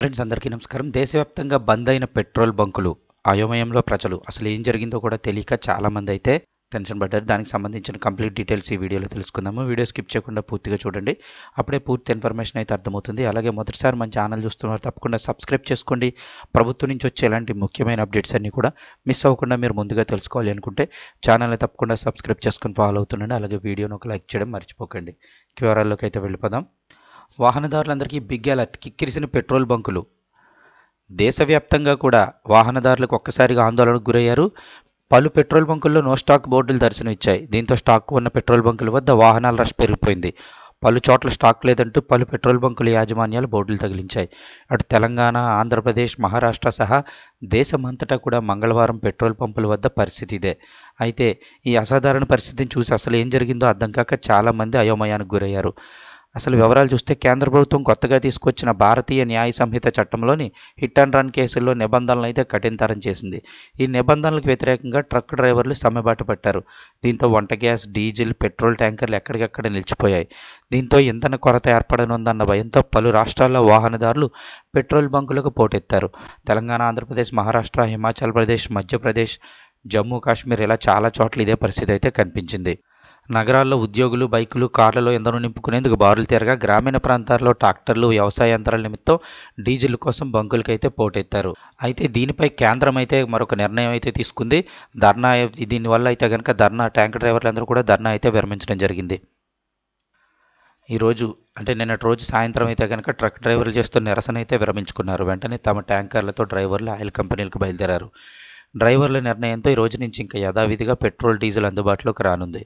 Friends అందరికీ నమస్కారం. దేశవ్యాప్తంగా బంద్ అయిన పెట్రోల్ బంకులు అయోమయంలో ప్రజలు అసలు ఏం జరిగిందో కూడా తెలియక చాలామంది అయితే టెన్షన్ పడ్డారు. దానికి సంబంధించిన కంప్లీట్ డీటెయిల్స్ ఈ వీడియోలో తెలుసుకుందాము. వీడియో స్కిప్ చేయకుండా పూర్తిగా చూడండి. అప్పుడే పూర్తి ఇన్ఫర్మేషన్ అయితే అర్థమవుతుంది. అలాగే మొదటిసారి మన ఛానల్ చూస్తున్నారు తప్పకుండా సబ్స్క్రైబ్ చేసుకోండి. ప్రభుత్వం నుంచి వచ్చే ఎలాంటి ముఖ్యమైన అప్డేట్స్ అన్నీ కూడా మిస్ అవ్వకుండా మీరు ముందుగా తెలుసుకోవాలి అనుకుంటే ఛానల్ని తప్పకుండా సబ్స్క్రైబ్ చేసుకుని ఫాలో అవుతుండండి. అలాగే వీడియోను ఒక లైక్ చేయడం మర్చిపోకండి. వివరాల్లోకి అయితే వెళ్ళిపోదాం. వాహనదారులందరికీ బిగ్ అలర్ట్ కిక్కిరిసిన పెట్రోల్ బంకులు. దేశవ్యాప్తంగా కూడా వాహనదారులకు ఒక్కసారిగా ఆందోళనకు గురయ్యారు. పలు పెట్రోల్ బంకుల్లో నో స్టాక్ బోర్డులు దర్శనం ఇచ్చాయి దీంతో స్టాక్ ఉన్న పెట్రోల్ బంకుల వద్ద వాహనాల రష్ పెరిగిపోయింది. పలు చోట్ల స్టాక్ లేదంటూ పలు పెట్రోల్ బంకుల యాజమాన్యాలు బోర్డులు తగిలించాయి. అటు తెలంగాణ ఆంధ్రప్రదేశ్ మహారాష్ట్ర సహా దేశమంతటా కూడా మంగళవారం పెట్రోల్ పంపుల వద్ద పరిస్థితి ఇదే. అయితే ఈ అసాధారణ పరిస్థితిని చూసి అసలు ఏం జరిగిందో అర్థం కాక చాలామంది అయోమయానికి గురయ్యారు. అసలు వివరాలు చూస్తే కేంద్ర ప్రభుత్వం కొత్తగా తీసుకొచ్చిన భారతీయ న్యాయ సంహిత చట్టంలోని హిట్ అండ్ రన్ కేసుల్లో నిబంధనలు అయితే కఠినతరం చేసింది. ఈ నిబంధనలకు వ్యతిరేకంగా ట్రక్ డ్రైవర్లు సమ్మెబాట పట్టారు. దీంతో వంట గ్యాస్ డీజిల్ పెట్రోల్ ట్యాంకర్లు ఎక్కడికక్కడ నిలిచిపోయాయి. దీంతో ఇంధన కొరత ఏర్పడనుందన్న భయంతో పలు రాష్ట్రాల్లో వాహనదారులు పెట్రోల్ బంకులకు పోటెత్తారు. తెలంగాణ ఆంధ్రప్రదేశ్ మహారాష్ట్ర హిమాచల్ ప్రదేశ్ మధ్యప్రదేశ్ జమ్మూ కాశ్మీర్ ఇలా చాలా చోట్ల ఇదే పరిస్థితి అయితే కనిపించింది. నగరాల్లో ఉద్యోగులు బైకులు కార్లలో ఇంధనం నింపుకునేందుకు బారులు తీరగా గ్రామీణ ప్రాంతాల్లో ట్రాక్టర్లు వ్యవసాయ యంత్రాల నిమిత్తం డీజిల్ కోసం బంకులకైతే పోటెత్తారు. అయితే దీనిపై కేంద్రం అయితే మరొక నిర్ణయం అయితే తీసుకుంది. ధర్నా దీనివల్ల అయితే కనుక ధర్నా ట్యాంక్ డ్రైవర్లందరూ కూడా ధర్నా అయితే విరమించడం జరిగింది. ఈరోజు అంటే నిన్నటి రోజు సాయంత్రం అయితే కనుక ట్రక్ డ్రైవర్లు చేస్తున్న నిరసన అయితే విరమించుకున్నారు. వెంటనే తమ ట్యాంకర్లతో డ్రైవర్లు ఆయిల్ కంపెనీలకు బయలుదేరారు. డ్రైవర్ల నిర్ణయంతో ఈ రోజు నుంచి ఇంకా యథావిధిగా పెట్రోల్ డీజిల్ అందుబాటులోకి రానుంది.